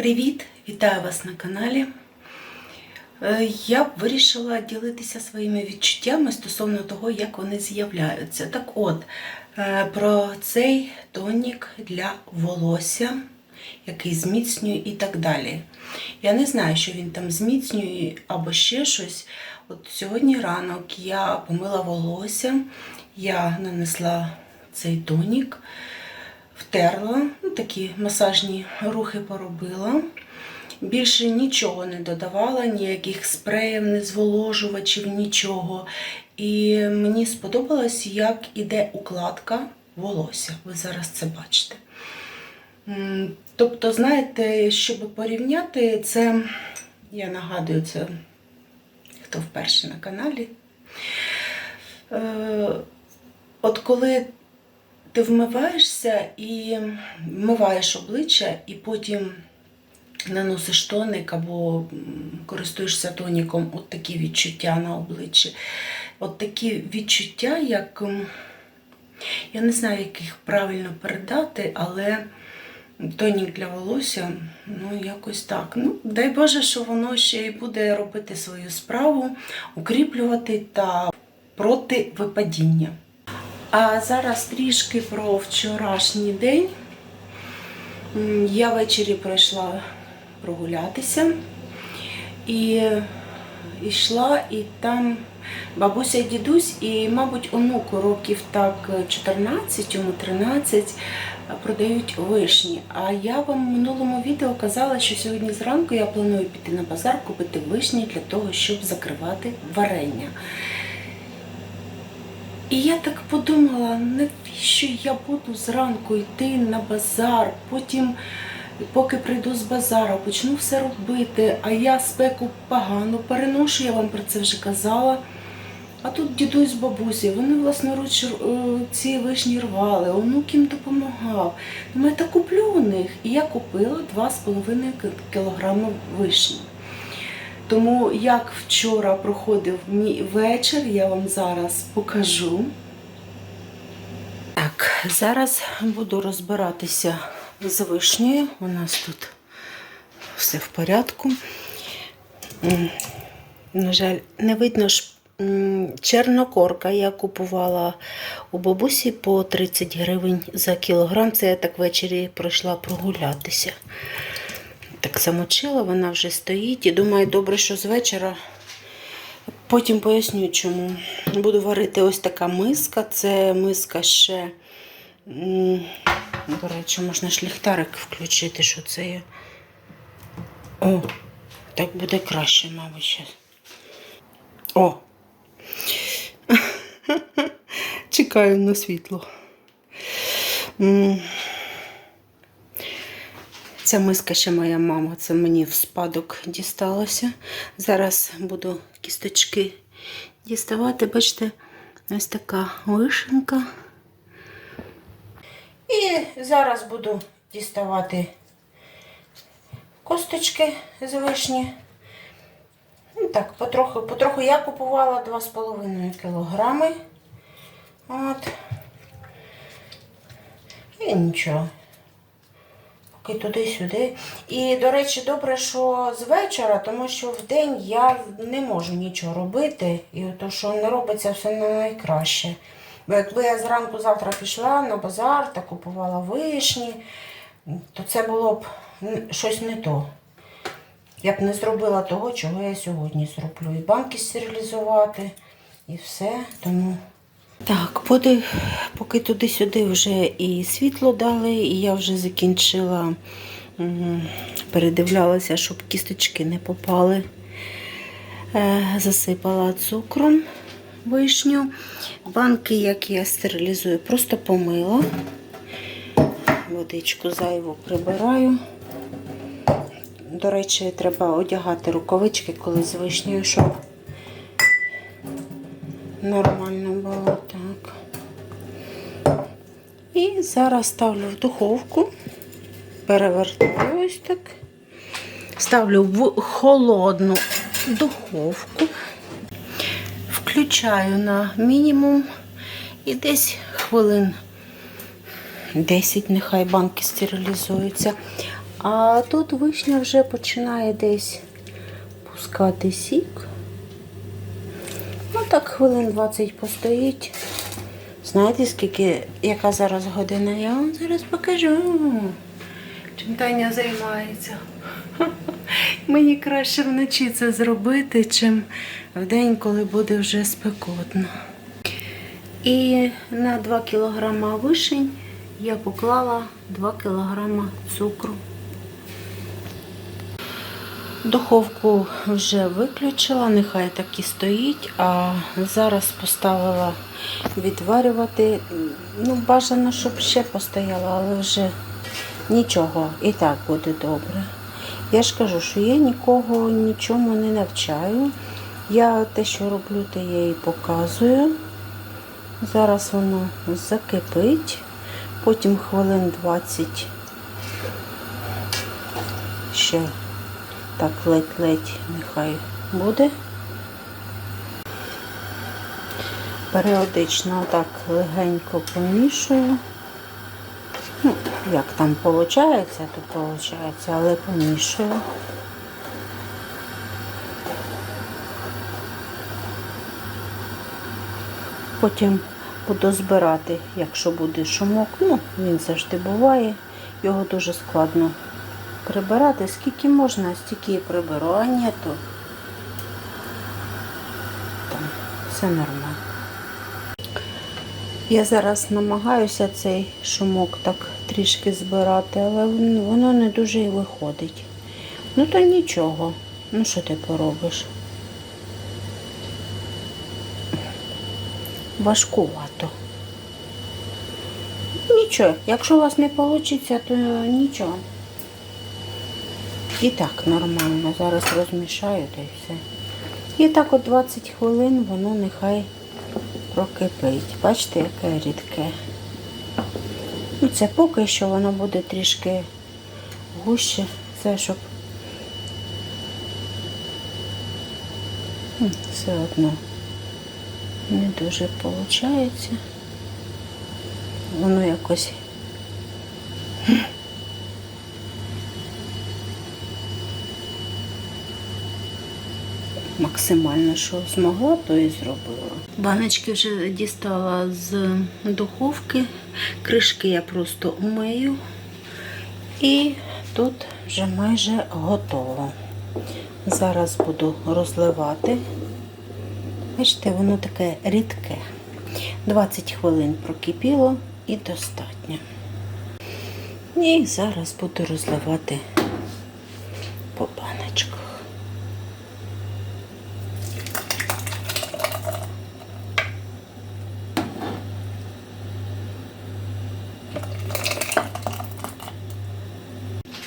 Привіт! Вітаю вас на каналі. Е, Я вирішила ділитися своїми відчуттями стосовно того, як вони з'являються. Так от, е, про цей тонік для волосся, який зміцнює і так далі. Я не знаю, що він там зміцнює або ще щось. От сьогодні ранок я помила волосся, я нанесла цей тонік втерла, ну, такі масажні рухи поробила. Більше нічого не додавала, ніяких спреїв, не зволожувачів, нічого. І мені сподобалось, як іде укладка волосся. Ви зараз це бачите. Тобто, знаєте, щоб порівняти це, я нагадую, це хто вперше на каналі. Е, От коли ти вмиваєшся і вмиваєш обличчя, і потім наносиш тоник або користуєшся тоніком, от такі відчуття на обличчі. От такі відчуття, як я не знаю, як їх правильно передати, але тонік для волосся, ну якось так. Ну, дай Боже, що воно ще й буде робити свою справу, укріплювати та проти випадіння. А зараз трішки про вчорашній день. Я ввечері прийшла прогулятися і йшла, і там бабуся і дідусь, і, мабуть, онуку років так 14, йому 13 продають вишні. А я вам в минулому відео казала, що сьогодні зранку я планую піти на базар, купити вишні для того, щоб закривати варення. І я так подумала, навіщо я буду зранку йти на базар, потім, поки прийду з базару, почну все робити, а я спеку погано переношу, я вам про це вже казала. А тут дідусь з бабусі, вони власноруч е, ці вишні рвали, онук їм допомагав. Думаю, та куплю у них. І я купила 2,5 кілограми вишні. Тому як вчора проходив мій вечір, я вам зараз покажу. Так, зараз буду розбиратися з вишнею. У нас тут все в порядку. На жаль, не видно ж м, чорнокорка. Я купувала у бабусі по 30 гривень за кілограм. Це я так ввечері пройшла прогулятися. Так замочила, вона вже стоїть. І думаю, добре, що з вечора. Потім поясню, чому. Буду варити ось така миска. Це миска ще. До речі, можна ж ліхтарик включити, що це є. О, так буде краще, мабуть, ще. О! Чекаю на світло. Ця миска ще моя мама, це мені в спадок дісталося. Зараз буду кісточки діставати. Бачите, ось така вишенка. І зараз буду діставати косточки з вишні. Ну, так, потроху, потроху я купувала 2,5 кілограми. От. І нічого. Поки туди-сюди. І, до речі, добре, що з вечора, тому що в день я не можу нічого робити. І то, що не робиться, все не найкраще. Бо якби я зранку завтра пішла на базар та купувала вишні, то це було б щось не то. Я б не зробила того, чого я сьогодні зроблю. І банки стерилізувати, і все. Тому. Так, поди, поки туди-сюди вже і світло дали, і я вже закінчила, передивлялася, щоб кісточки не попали. Е, Засипала цукром вишню. Банки, як я стерилізую, просто помила. Водичку зайву прибираю. До речі, треба одягати рукавички, коли з вишнею, щоб нормально було так. І зараз ставлю в духовку, перевертаю ось так. Ставлю в холодну духовку, включаю на мінімум і десь хвилин 10 нехай банки стерилізуються. А тут вишня вже починає десь пускати сік. Ну так хвилин 20 постоїть. Знаєте, скільки, яка зараз година? Я вам зараз покажу. Чим Таня займається. Мені краще вночі це зробити, чим вдень, коли буде вже спекотно. І на 2 кг вишень я поклала 2 кг цукру. Духовку вже виключила, нехай так і стоїть, а зараз поставила відварювати. Ну, бажано, щоб ще постояла, але вже нічого, і так буде добре. Я ж кажу, що я нікого нічому не навчаю. Я те, що роблю, те я і показую. Зараз воно закипить, потім хвилин 20 ще так ледь-ледь нехай буде. Періодично так легенько помішую. Ну, як там виходить, то виходить, але помішую. Потім буду збирати, якщо буде шумок. Ну, він завжди буває. Його дуже складно прибирати. Скільки можна, стільки приберу, а ні, то там все нормально. Я зараз намагаюся цей шумок так трішки збирати, але воно не дуже і виходить. Ну то нічого. Ну що ти поробиш? Важкувато. Нічого, якщо у вас не вийде, то нічого. І так нормально. Зараз розмішаю та й все. І так от 20 хвилин воно нехай прокипить. Бачите, яке рідке. Ну, це поки що воно буде трішки гуще. Це щоб все одно не дуже виходить. Воно якось максимально, що змогла, то і зробила. Баночки вже дістала з духовки. Кришки я просто умию. І тут вже майже готово. Зараз буду розливати. Бачите, воно таке рідке. 20 хвилин прокипіло і достатньо. І зараз буду розливати по баночках.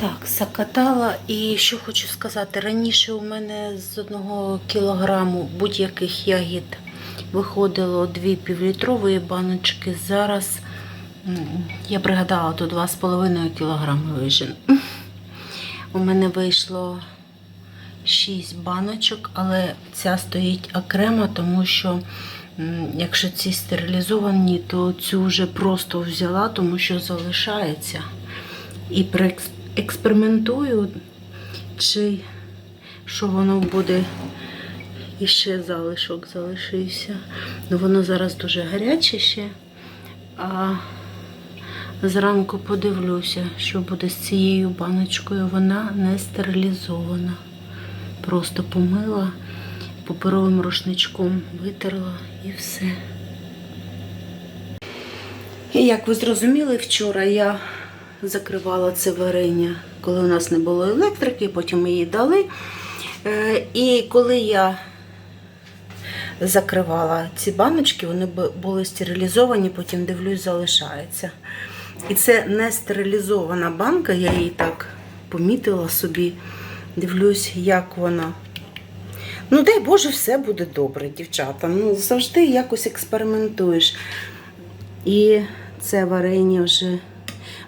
Так, закатала. І що хочу сказати, раніше у мене з одного кілограму будь-яких ягід виходило дві півлітрової баночки. Зараз я пригадала, то 2,5 кілограми вижин. У мене вийшло 6 баночок, але ця стоїть окремо, тому що якщо ці стерилізовані, то цю вже просто взяла, тому що залишається. І експериментую, чи що воно буде. І ще залишок залишився. Ну, воно зараз дуже гаряче ще. А зранку подивлюся, що буде з цією баночкою. Вона не стерилізована. Просто помила, паперовим рушничком витерла і все. І як ви зрозуміли, вчора я закривала це варення, коли у нас не було електрики, потім її дали. Е, І коли я закривала ці баночки, вони були стерилізовані, потім дивлюсь, залишається. І це не стерилізована банка, я її так помітила собі. Дивлюсь, як вона. Ну, дай Боже, все буде добре, дівчата. Ну, завжди якось експериментуєш. І це варення вже.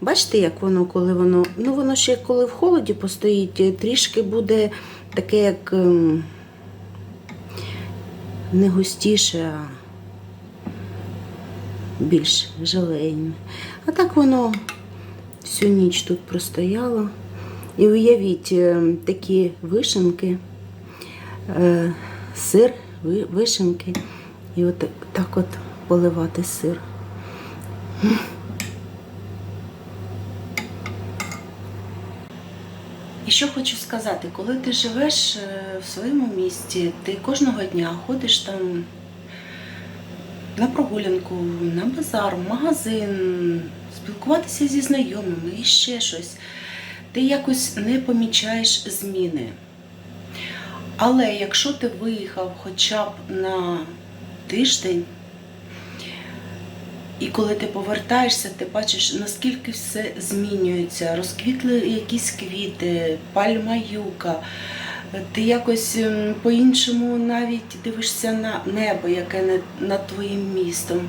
Бачите, як воно, коли воно. Ну, воно ще коли в холоді постоїть, трішки буде таке, як ем, не густіше, а більш желейне. А так воно всю ніч тут простояло. І уявіть е, такі вишенки, е, сир, вишенки, і от так от поливати сир. Що хочу сказати, коли ти живеш е, в своєму місті, ти кожного дня ходиш там на прогулянку, на базар, в магазин, спілкуватися зі знайомими і ще щось. Ти якось не помічаєш зміни. Але якщо ти виїхав хоча б на тиждень, і коли ти повертаєшся, ти бачиш, наскільки все змінюється. Розквітли якісь квіти, пальма юка. Ти якось ем, по-іншому навіть дивишся на небо, яке над- твоїм містом.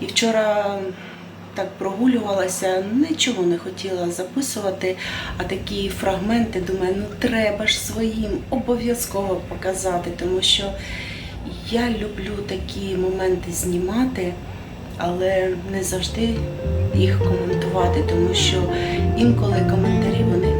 І вчора так прогулювалася, нічого не хотіла записувати, а такі фрагменти думаю, ну треба ж своїм обов'язково показати, тому що я люблю такі моменти знімати, але не завжди їх коментувати, тому що інколи коментарі вони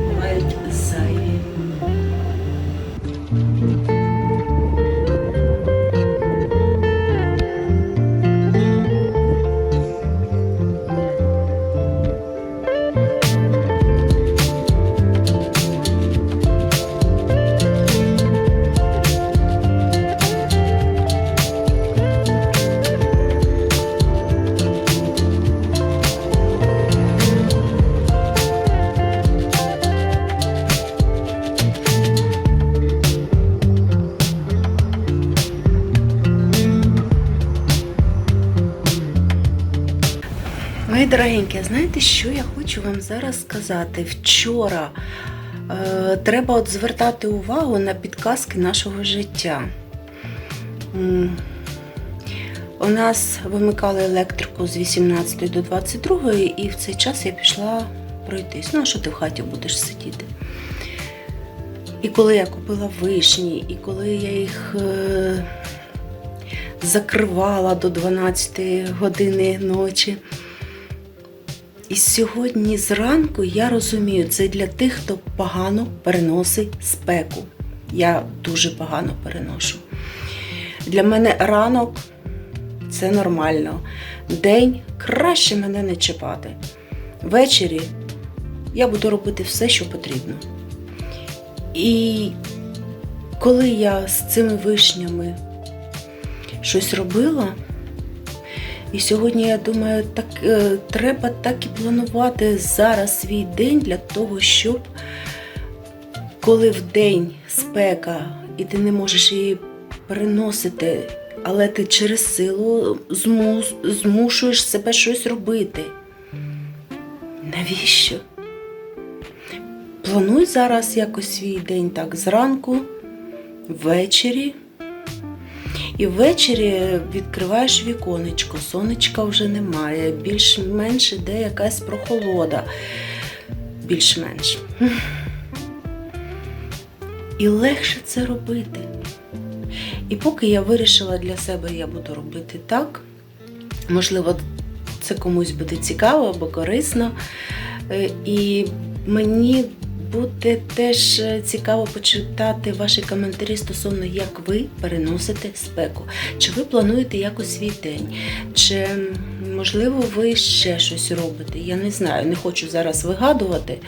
дорогенькі, знаєте, що я хочу вам зараз сказати? Вчора е, треба от звертати увагу на підказки нашого життя. У нас вимикали електрику з 18 до 22 і в цей час я пішла пройтись. Ну, а що ти в хаті будеш сидіти? І коли я купила вишні, і коли я їх е, закривала до 12 години ночі. І сьогодні зранку я розумію, це для тих, хто погано переносить спеку. Я дуже погано переношу. Для мене ранок це нормально. День краще мене не чіпати. Ввечері я буду робити все, що потрібно. І коли я з цими вишнями щось робила, і сьогодні я думаю, так е, треба так і планувати зараз свій день для того, щоб коли в день спека і ти не можеш її переносити, але ти через силу змушуєш себе щось робити. Навіщо? Плануй зараз якось свій день так зранку, ввечері. І ввечері відкриваєш віконечко, сонечка вже немає, більш-менш іде якась прохолода. Більш-менш. І легше це робити. І поки я вирішила для себе, я буду робити так. Можливо, це комусь буде цікаво або корисно. Е, І мені буде теж е, цікаво почитати ваші коментарі стосовно, як ви переносите спеку. Чи ви плануєте якось свій день? Чи можливо ви ще щось робите? Я не знаю, не хочу зараз вигадувати.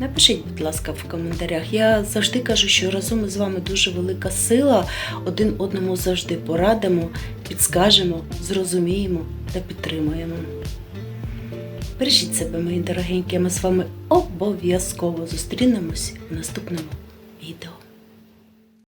Напишіть, будь ласка, в коментарях. Я завжди кажу, що разом із вами дуже велика сила. Один одному завжди порадимо, підскажемо, зрозуміємо та підтримуємо. Бережіть себе, мої дорогенькі, ми з вами обов'язково зустрінемось в наступному відео.